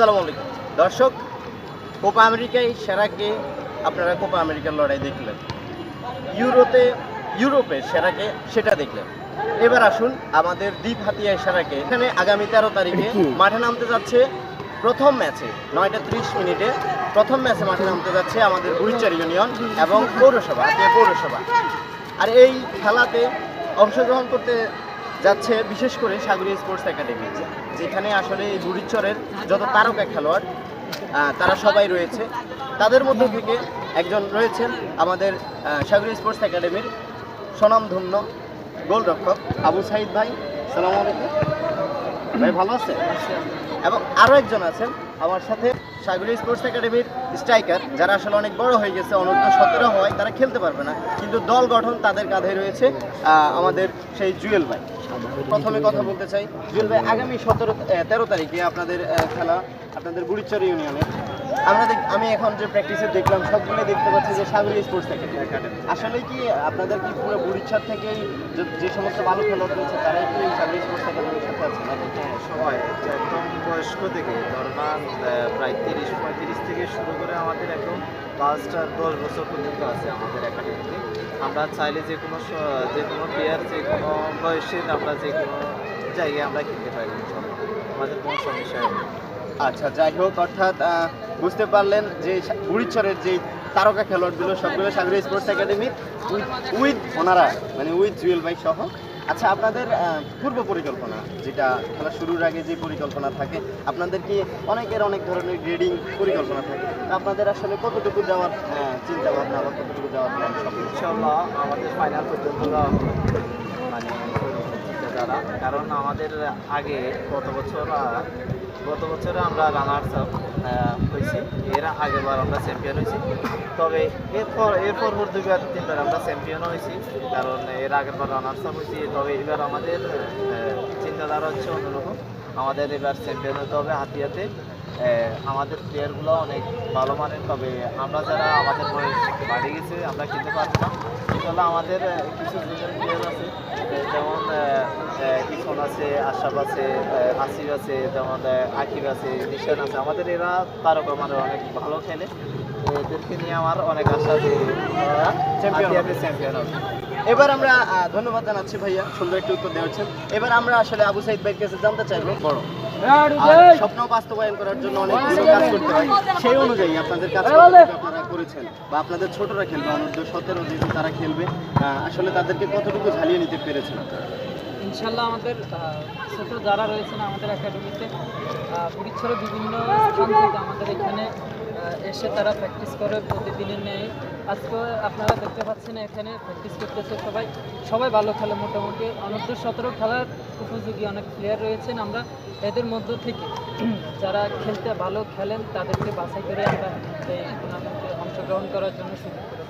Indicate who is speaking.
Speaker 1: আসসালামু আলাইকুম। দর্শক কোপা আমেরিকায় সেরাকে আপনারা কোপা আমেরিকার লড়াই দেখলেন? ইউরোতে ইউরোপে সেরাকে সেটা দেখলেন। এবার আসুন আমাদের দ্বীপ হাতিয়ায় সেরাকে এখানে আগামী তেরো তারিখে মাঠে নামতে যাচ্ছে প্রথম ম্যাচে নয়টা ত্রিশ মিনিটে প্রথম ম্যাচে মাঠে নামতে যাচ্ছে আমাদের বুড়িচার ইউনিয়ন এবং পৌরসভা হাতিয়া পৌরসভা। আর এই খেলাতে অংশগ্রহণ করতে যাচ্ছে বিশেষ করে সাগরী স্পোর্টস একাডেমি, যেখানে আসলে বুড়িচরের যত তারকা খেলোয়াড় তারা সবাই রয়েছে। তাদের মধ্য থেকে একজন রয়েছেন আমাদের সাগরী স্পোর্টস একাডেমির স্বনামধন্য গোলরক্ষক আবু সাইদ ভাই। সালাম আলাইকুম। ভাই, ভালো আছে এবং আরও একজন আছেন আমার সাথে। সাগরী স্পোর্টস একাডেমির স্ট্রাইকার, যারা আসলে অনেক বড় হয়ে গেছে, অনূর্ধ্ব সতেরো হওয়ায় তারা খেলতে পারবে না। কিন্তু দল গঠন তাদের কাঁধে রয়েছে আমাদের সেই জুয়েল ভাই। প্রথমে কথা বলতে চাই, জুয়েল ভাই, আগামী সতেরো তেরো তারিখে আপনাদের খেলা, আপনাদের বুড়িচর ইউনিয়নে আমরা আমি এখন যে প্র্যাকটিসে দেখলাম সবগুলো দেখতে পাচ্ছি যে সাগরী স্পোর্টস একাডেমি আসলে কি আপনাদের কি পুরো বুড়িচর থেকেই যে- সমস্ত ভালো খেলোয়াড় রয়েছে তারাই কি সাগরী স্পোর্টস একাডেমির সাথে আছে?
Speaker 2: সবাই একদম বয়স্ক থেকে। ধরমান প্রায় তিরিশ পঁয়ত্রিশ থেকে শুরু করে আমাদের একদম লাস্ট দশ বছর পর্যন্ত আছে আমাদের একাডেমিতে আমরা চাইলে যে কোনো যে কোনো প্লেয়ার যে কোনো বয়সের আমরা যে কোনো জায়গায় আমরা খেলতে পারি আমাদের কোনো সমস্যা
Speaker 1: আচ্ছা যাই হোক অর্থাৎ বুঝতে পারলেন যে বুড়িচরের যে তারকা খেলোয়াড়গুলো, সবগুলো সাগর স্পোর্টস একাডেমি উইথ ওনারা মানে উইথ জুয়েল ভাই সহ। আচ্ছা আপনাদের পূর্ব পরিকল্পনা যেটা খেলা শুরুর আগে যে পরিকল্পনা থাকে, আপনাদের কি অনেকের অনেক ধরনের গ্রেডিং পরিকল্পনা থাকে? আপনাদের আসলে কতটুকু যাওয়ার চিন্তা ভাবনা বা কতটুকু যাওয়ার প্ল্যান
Speaker 2: আমাদের ফাইনাল পর্যন্ত। মানে যারা, কারণ আমাদের আগে গত বছর গত বছরে আমরা রানার্স আপ হয়েছি। এর আগেরবার আমরা চ্যাম্পিয়ন হয়েছি। তবে এরপর এরপর পর তিনবার আমরা চ্যাম্পিয়ন হয়েছি। কারণ এর আগেরবার রানার্স হয়েছি। তবে এবার আমাদের চিন্তাধারা হচ্ছে অন্যরকম। আমাদের এবার চ্যাম্পিয়ন হতে হবে হাতিয়াতে। আমাদের প্লেয়ারগুলো অনেক ভালো মানের তবে আমরা যারা আমাদের বয়স বাড়ে গেছে আমরা খেলতে পারব না। ইনশাল্লাহ আমাদের কিছু জুনিয়র প্লেয়ার আছে যেমন ইসন আছে আশাফ আছে আসিফ আছে যেমন আকিব আছে নিশান আছে। আমাদের এরা তারকা মানে অনেক ভালো খেলে। এদেরকে নিয়ে আমার অনেক আশা যে চ্যাম্পিয়ন হবে।
Speaker 1: এবার আমরা ধন্যবাদ জানাচ্ছি ভাইয়া সুন্দর একটি উত্তর দিয়েছেন এবার আমরা আসলে আবু সাইদ ভাইয়ের কাছে জানতে চাইব। বড়। স্বপ্ন বাস্তবায়ন করার জন্য অনেক কিছু কাজ করতে হয় সেই অনুযায়ী আপনাদের কাজ আপনারা করেছেন বা আপনাদের ছোটরা খেলবে অনূর্ধ্ব সতেরো যেহেতু তারা খেলবে আসলে তাদেরকে কতটুকু ঝালিয়ে নিতে পেরেছেন?
Speaker 3: ইনশাল্লাহ আমাদের ছোট যারা রয়েছেন আমাদের একাডেমিতে পরিচ্ছন্ন বিভিন্ন স্থান থেকে আমাদের এখানে এসে তারা প্র্যাকটিস করে, প্রতিদিনের নেয় আজকে আপনারা দেখতে পাচ্ছেন এখানে প্র্যাকটিস করতেছে সবাই। সবাই ভালো খেলে মোটামুটি। অনূর্ধ্ব সতেরো খেলার উপযোগী অনেক প্লেয়ার রয়েছেন আমরা। এদের মধ্য থেকে যারা খেলতে ভালো খেলেন, তাদেরকে বাছাই করে আমরা এই টুর্নামেন্টে অংশগ্রহণ করার জন্য সুযোগ করে